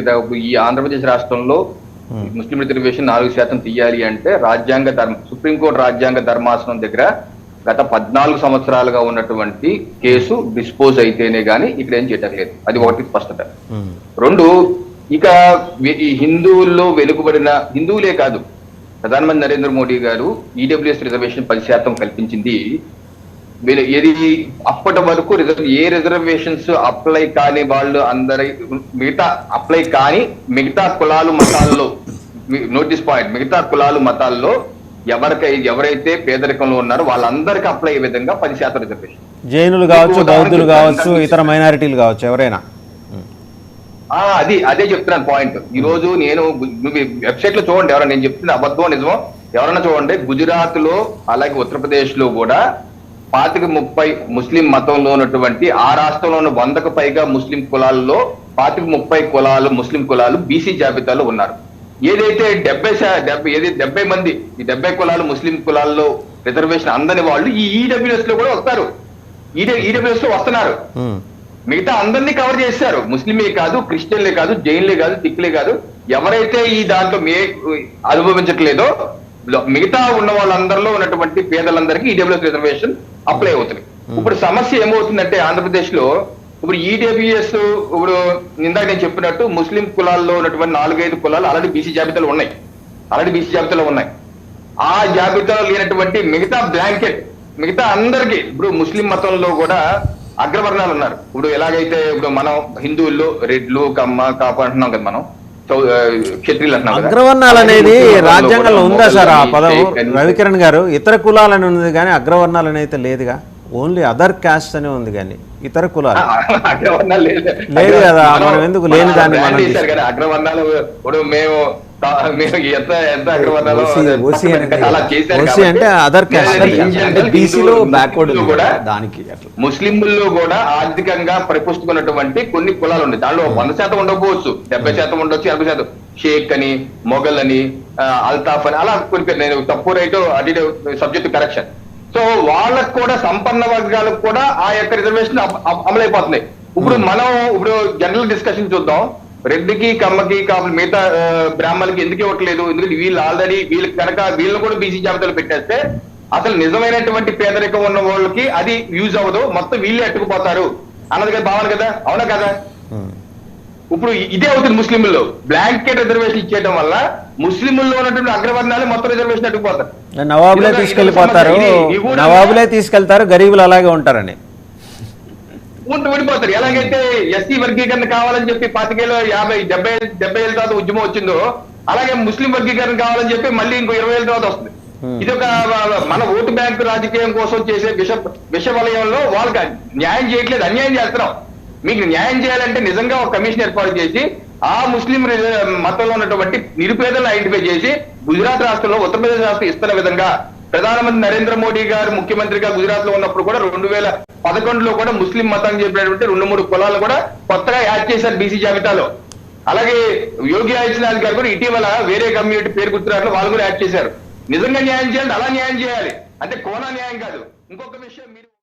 కదా ఈ ఆంధ్రప్రదేశ్ రాష్ట్రంలో ముస్లిం రిజర్వేషన్ నాలుగు శాతం తీయాలి అంటే రాజ్యాంగ ధర్మ సుప్రీంకోర్టు రాజ్యాంగ ధర్మాసనం దగ్గర గత పద్నాలుగు సంవత్సరాలుగా ఉన్నటువంటి కేసు డిస్పోజ్ అయితేనే గానీ ఇక్కడ ఏం చేయటం లేదు. అది ఒకటి స్పష్టత. ఉమ్. రెండు ఇక ఈ హిందువుల్లో వెలుగుబడిన హిందువులే కాదు. ప్రధానమంత్రి నరేంద్ర మోడీ గారు ఈడబ్ల్యూఎస్ రిజర్వేషన్ పది శాతం కల్పించింది. వీళ్ళ- ఏది అప్పటి వరకు రిజర్వ్ ఏ రిజర్వేషన్స్ అప్లై కాని వాళ్ళు అందరి మిగతా అప్లై కాని మిగతా కులాలు మతాల్లో నోటీస్ పాయింట్ మిగతా కులాలు మతాల్లో ఎవరికై ఎవరైతే పేదరికంలో ఉన్నారో వాళ్ళందరికీ అప్లై అయ్యే విధంగా పది శాతం రిజర్వేషన్. జైనులు కావచ్చు బౌద్ధులు కావచ్చు ఇతర మైనారిటీలు కావచ్చు ఎవరైనా. అది అదే చెప్తున్నాను పాయింట్. ఈ రోజు నేను వెబ్సైట్లో చూడండి ఎవరైనా నేను చెప్తున్న అబద్ధం నిజమో ఎవరైనా చూడండి గుజరాత్లో అలాగే ఉత్తరప్రదేశ్లో కూడా పాతిక ముప్పై ముస్లిం మతంలో ఉన్నటువంటి ఆ రాష్ట్రంలో ఉన్న వందకు పైగా ముస్లిం కులాల్లో పాతిక ముప్పై కులాలు ముస్లిం కులాలు బీసీ జాబితాలో ఉన్నారు. ఏదైతే డెబ్బై డెబ్బై ఏది డెబ్బై మంది ఈ డెబ్బై కులాలు ముస్లిం కులాల్లో రిజర్వేషన్ అందని వాళ్ళు ఈ ఈడబ్ల్యూఎస్లో కూడా వస్తారు. ఈడబ్ల్యూఎస్లో వస్తున్నారు. మిగతా అందరినీ కవర్ చేశారు. ముస్లింలే కాదు క్రిస్టియన్లే కాదు జైన్లే కాదు తిక్కులే కాదు. ఎవరైతే ఈ దాంట్లో మే అనుభవించట్లేదో మిగతా ఉన్న వాళ్ళందరిలో ఉన్నటువంటి పేదలందరికీ ఈడబ్ల్యూఎస్ రిజర్వేషన్ అప్లై అవుతుంది. ఇప్పుడు సమస్య ఏమవుతుందంటే ఆంధ్రప్రదేశ్లో ఇప్పుడు ఈడబ్ల్యూఎస్ ఇప్పుడు ఇందాక నేను చెప్పినట్టు ముస్లిం కులాల్లో ఉన్నటువంటి నాలుగైదు కులాలు ఆల్రెడీ బీసీ జాబితాలో ఉన్నాయి. ఆల్రెడీ బీసీ జాబితాలో ఉన్నాయి. ఆ జాబితాలో లేనటువంటి మిగతా బ్లాంకెట్ మిగతా అందరికి ఇప్పుడు ముస్లిం మతంలో కూడా అగ్రవర్ణాలు ఉన్నారు. ఇప్పుడు ఎలాగైతే ఇప్పుడు మనం హిందువుల్లో రెడ్లు కమ్మ కాపు అంటున్నాం కదా మనం. అగ్రవర్ణాలు అనేది రాజ్యాంగంలో ఉందా సార్? ఆ పదం రవికిరణ్ గారు ఇతర కులాలని ఉంది కానీ అగ్రవర్ణాలు అని అయితే లేదుగా. ఓన్లీ అదర్ కాస్ట్ అని ఉంది కానీ ఇతర కులాలు. అగ్రవర్ణాలు లేదు కదా, మనం- ఎందుకు లేని దాన్ని మనం అగ్రవర్ణాలు మేము అంటే బీసీలో బ్యాక్వర్డ్ కూడా దానికి ముస్లింల్లో కూడా ఆర్థికంగా పరిపుష్టుకున్నటువంటి కొన్ని కులాలు ఉన్నాయి. దానిలో వంద శాతం ఉండకపోవచ్చు. డెబ్బై శాతం ఉండొచ్చు ఎనభై శాతం. షేక్ అని మొఘల్ అని అల్తాఫ్ అని అలా కొన్ని. నేను తప్పు రైట్ అది సబ్జెక్ట్ కరెక్షన్ సో వాళ్ళకు కూడా సంపన్న వర్గాలకు కూడా ఆ యొక్క రిజర్వేషన్ అమలైపోతున్నాయి. ఇప్పుడు మనం ఇప్పుడు జనరల్ డిస్కషన్ చూద్దాం. రెడ్డికి కమ్మకి కాపులు మిగతా బ్రాహ్మణులకి ఎందుకు ఇవ్వట్లేదు? ఎందుకంటే వీళ్ళు ఆల్రెడీ వీళ్ళకి కనుక వీళ్ళని కూడా బీసీ జాబితాలో పెట్టేస్తే అసలు నిజమైనటువంటి పేదరికం ఉన్న వాళ్ళకి అది యూజ్ అవ్వదు. మొత్తం వీళ్ళే అట్టుకుపోతారు. అన్నది కదా భావన కదా? అవునా కదా. ఇప్పుడు ఇదే అవుతుంది ముస్లింల్లో బ్లాంకెట్ రిజర్వేషన్ ఇచ్చేయడం వల్ల ముస్లింల్లో ఉన్నటువంటి అగ్రవర్ణాలు మొత్తం రిజర్వేషన్ అట్టుకుపోతారు. నవాబులే కూడా- నవాబులే తీసుకెళ్తారు. గరీబులు అలాగే ఉంటారని. ఉంటూ విడిపోతారు. ఎలాగైతే ఎస్సీ వర్గీకరణ కావాలని చెప్పి పాతికేళ్ళు యాభై డెబ్బై డెబ్బై ఏళ్ళ తర్వాత ఉద్యమం వచ్చిందో అలాగే ముస్లిం వర్గీకరణ కావాలని చెప్పి మళ్ళీ ఇంకో ఇరవై ఏళ్ళ తర్వాత వస్తుంది. Hmm. ఇది ఒక మన ఓటు బ్యాంకు రాజకీయం కోసం చేసే విష విష వలయంలో వాళ్ళకి న్యాయం చేయట్లేదు అన్యాయం చేస్తున్నాం. మీకు న్యాయం చేయాలంటే నిజంగా ఒక కమిషన్ ఏర్పాటు చేసి ఆ ముస్లిం మతంలో ఉన్నటువంటి నిరుపేదలను ఐడెంటిఫై చేసి గుజరాత్ రాష్ట్రంలో ఉత్తరప్రదేశ్ రాష్ట్రం ఇస్తున్న విధంగా ప్రధానమంత్రి నరేంద్ర మోడీ గారు ముఖ్యమంత్రిగా గుజరాత్లో ఉన్నప్పుడు కూడా రెండు వేల పదకొండులో కూడా ముస్లిం మతం చెప్పినటువంటి రెండు మూడు కులాలు కూడా కొత్తగా యాడ్ చేశారు బీసీ జాబితాలో. అలాగే యోగి ఆదిత్యనాథ్ గారు కూడా ఇటీవల వేరే కమ్యూనిటీ పేరు గుర్తున్నారు వాళ్ళు కూడా యాడ్ చేశారు. నిజంగా న్యాయం చేయాలి అలా న్యాయం చేయాలి. అంటే కోనా న్యాయం కాదు. ఇంకొక విషయం మీరు